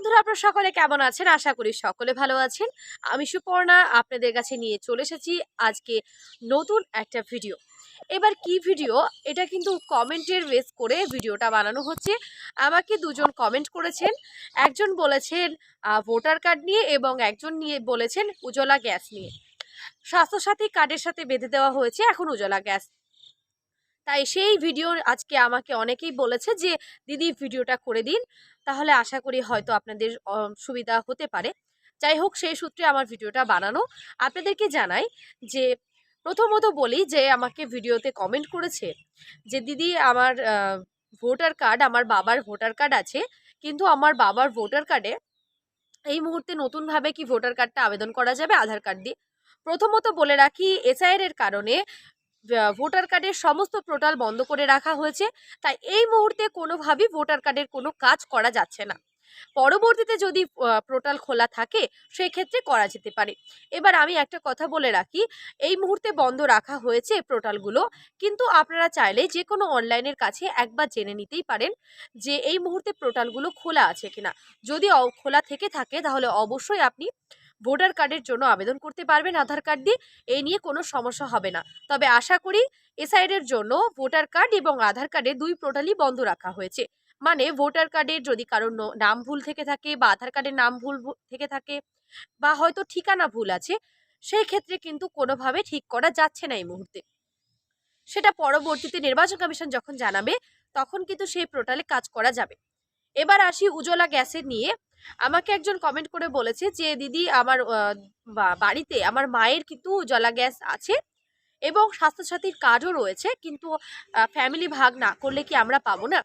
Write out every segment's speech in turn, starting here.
বন্ধুরা, আপনারা সকলে কেমন আছেন? আশা করি সকলে ভালো আছেন। আমি সুপর্ণা, আপনাদের কাছে নিয়ে চলে এসেছি আজকে নতুন একটা ভিডিও। এবার কি ভিডিও? এটা কিন্তু কমেন্টের বেস করে ভিডিওটা বানানো হচ্ছে। আমাকে দুজন কমেন্ট করেছেন। একজন বলেছেন ভোটার কার্ড নিয়ে এবং একজন নিয়ে বলেছেন উজ্জ্বলা গ্যাস নিয়ে। স্বাস্থ্যসাথী কার্ডের সাথে বেঁধে দেওয়া হয়েছে, এখন উজ্জ্বলা গ্যাস তাই সেই ভিডিও আজকে আমাকে অনেকেই বলেছে যে, দিদি, ভিডিওটা করে দিন। তাহলে আশা করি হয়তো আপনাদের সুবিধা হতে পারে। যাই হোক, সেই সূত্রে আমার ভিডিওটা বানানো। আপনাদেরকে জানাই যে, প্রথমত বলি যে, আমাকে ভিডিওতে কমেন্ট করেছে যে, দিদি, আমার ভোটার কার্ড, আমার বাবার ভোটার কার্ড আছে, কিন্তু আমার বাবার ভোটার কার্ডে এই মুহূর্তে নতুনভাবে কি ভোটার কার্ডটা আবেদন করা যাবে? আধার কার্ড দিয়ে। প্রথমত বলে রাখি এসআইআর এর কারণে ভোটার কার্ডের সমস্ত পোর্টাল বন্ধ করে রাখা হয়েছে। তাই এই মুহূর্তে কোনোভাবেই ভোটার কার্ডের কোনো কাজ করা যাচ্ছে না। পরবর্তীতে যদি পোর্টাল খোলা থাকে, সেক্ষেত্রে করা যেতে পারে। এবার আমি একটা কথা বলে রাখি, এই মুহূর্তে বন্ধ রাখা হয়েছে পোর্টালগুলো কিন্তু আপনারা চাইলে যে কোনো অনলাইনের কাছে একবার জেনে নিতেই পারেন যে এই মুহূর্তে পোর্টালগুলো খোলা আছে কিনা। যদি খোলা থেকে থাকে, তাহলে অবশ্যই আপনি ভোটার কার্ডের জন্য আবেদন করতে পারবেন, আধার কার্ড দিয়ে। এই নিয়ে কোনো সমস্যা হবে না। তবে আশা করি এসআইডের জন্য ভোটার কার্ড এবং আধার কার্ডের দুই পোর্টালই বন্ধ রাখা হয়েছে। মানে ভোটার কার্ডের যদি কারোর নাম ভুল থেকে থাকে বা আধার কার্ডের নাম ভুল থেকে থাকে বা হয়তো ঠিকানা ভুল আছে, সেই ক্ষেত্রে কিন্তু কোনোভাবে ঠিক করা যাচ্ছে না এই মুহূর্তে। সেটা পরবর্তীতে নির্বাচন কমিশন যখন জানাবে, তখন কিন্তু সেই পোর্টালে কাজ করা যাবে। এবার আসি উজ্জ্বলা গ্যাসের নিয়ে আমাকে একজন কমেন্ট করে বলেছে যে, দিদি, আমার বাড়িতে আমার মায়ের কিন্তু উজ্জ্বলা গ্যাস আছে এবং স্বাস্থ্যসাথীর কার্ডও রয়েছে, কিন্তু ফ্যামিলি ভাগ না করলে কি আমরা পাবো না?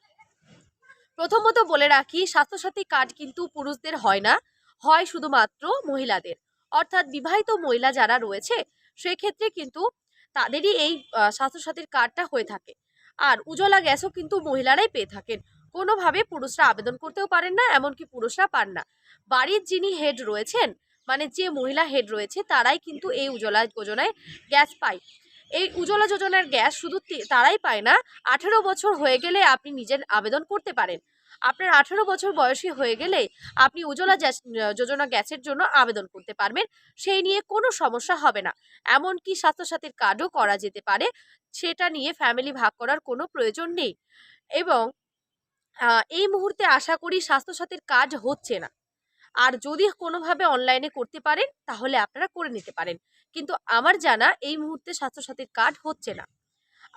প্রথমত বলে রাখি, স্বাস্থ্যসাথী কার্ড কিন্তু পুরুষদের হয় না, হয় শুধুমাত্র মহিলাদের। অর্থাৎ বিবাহিত মহিলা যারা রয়েছে, সেক্ষেত্রে কিন্তু তাদেরই এই স্বাস্থ্যসাথীর কার্ডটা হয়ে থাকে। আর উজ্জ্বলা গ্যাসও কিন্তু মহিলারাই পেয়ে থাকেন। কোনোভাবে পুরুষরা আবেদন করতেও পারেন না, এমনকি পুরুষরা পান না। বাড়ির যিনি হেড রয়েছেন মানে যে মহিলা হেড রয়েছে, তারাই কিন্তু এই উজ্জ্বলা যোজনায় গ্যাস পায়। এই উজ্জ্বলা যোজনার গ্যাস শুধু তারাই পায় না, আঠেরো বছর হয়ে গেলে আপনি নিজের আবেদন করতে পারেন। আপনার আঠেরো বছর বয়সী হয়ে গেলে আপনি উজ্জ্বলা যোজনা গ্যাসের জন্য আবেদন করতে পারবেন, সেই নিয়ে কোনো সমস্যা হবে না। এমনকি স্বাস্থ্যসাথীর কার্ডও করা যেতে পারে, সেটা নিয়ে ফ্যামিলি ভাগ করার কোনো প্রয়োজন নেই। এবং এই মুহূর্তে আশা করি স্বাস্থ্যসাথীর কাজ হচ্ছে না। আর যদি কোনোভাবে অনলাইনে করতে পারেন, তাহলে আপনারা করে নিতে পারেন। কিন্তু আমার জানা এই মুহূর্তে স্বাস্থ্যসাথীর কাজ হচ্ছে না।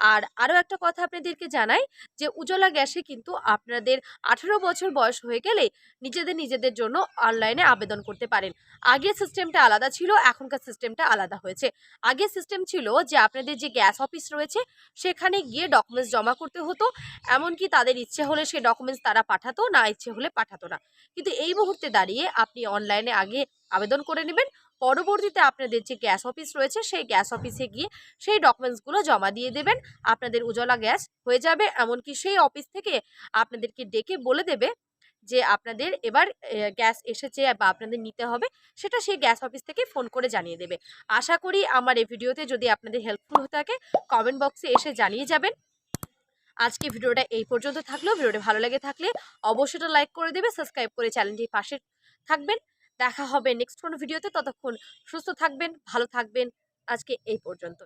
আর আরও একটা কথা আপনাদেরকে জানাই যে উজ্জ্বলা গ্যাসে কিন্তু আপনাদের আঠেরো বছর বয়স হয়ে গেলে নিজেদের নিজেদের জন্য অনলাইনে আবেদন করতে পারেন। আগের সিস্টেমটা আলাদা ছিল, এখনকার সিস্টেমটা আলাদা হয়েছে। আগের সিস্টেম ছিল যে, আপনাদের যে গ্যাস অফিস রয়েছে, সেখানে গিয়ে ডকুমেন্টস জমা করতে হতো, এমনকি তাদের ইচ্ছে হলে সে ডকুমেন্টস তারা পাঠাতো, না ইচ্ছে হলে পাঠাতো না। কিন্তু এই মুহূর্তে দাঁড়িয়ে আপনি অনলাইনে আগে আবেদন করে নেবেন পরবর্তীতে আপনাদের যে গ্যাস অফিস রয়েছে, সেই গ্যাস অফিসে গিয়ে সেই ডকুমেন্টসগুলো জমা দিয়ে দেবেন। আপনাদের উজ্জ্বলা গ্যাস হয়ে যাবে। এমনকি সেই অফিস থেকে আপনাদেরকে ডেকে বলে দেবে যে আপনাদের এবার গ্যাস এসেছে বা আপনাদের নিতে হবে। সেটা সেই গ্যাস অফিস থেকে ফোন করে জানিয়ে দেবে। আশা করি আমার এই ভিডিওতে যদি আপনাদের হেল্পফুল হয়ে থাকে কমেন্ট বক্সে এসে জানিয়ে যাবেন। আজকে ভিডিওটা এই পর্যন্ত থাকলেও ভিডিওটা ভালো লেগে থাকলে অবশ্যই লাইক করে দেবে। সাবস্ক্রাইব করে চ্যানেলটির পাশে থাকবেন। দেখা হবে নেক্সট কোনো ভিডিওতে ততক্ষণ সুস্থ থাকবেন ভালো থাকবেন। আজকে এই পর্যন্ত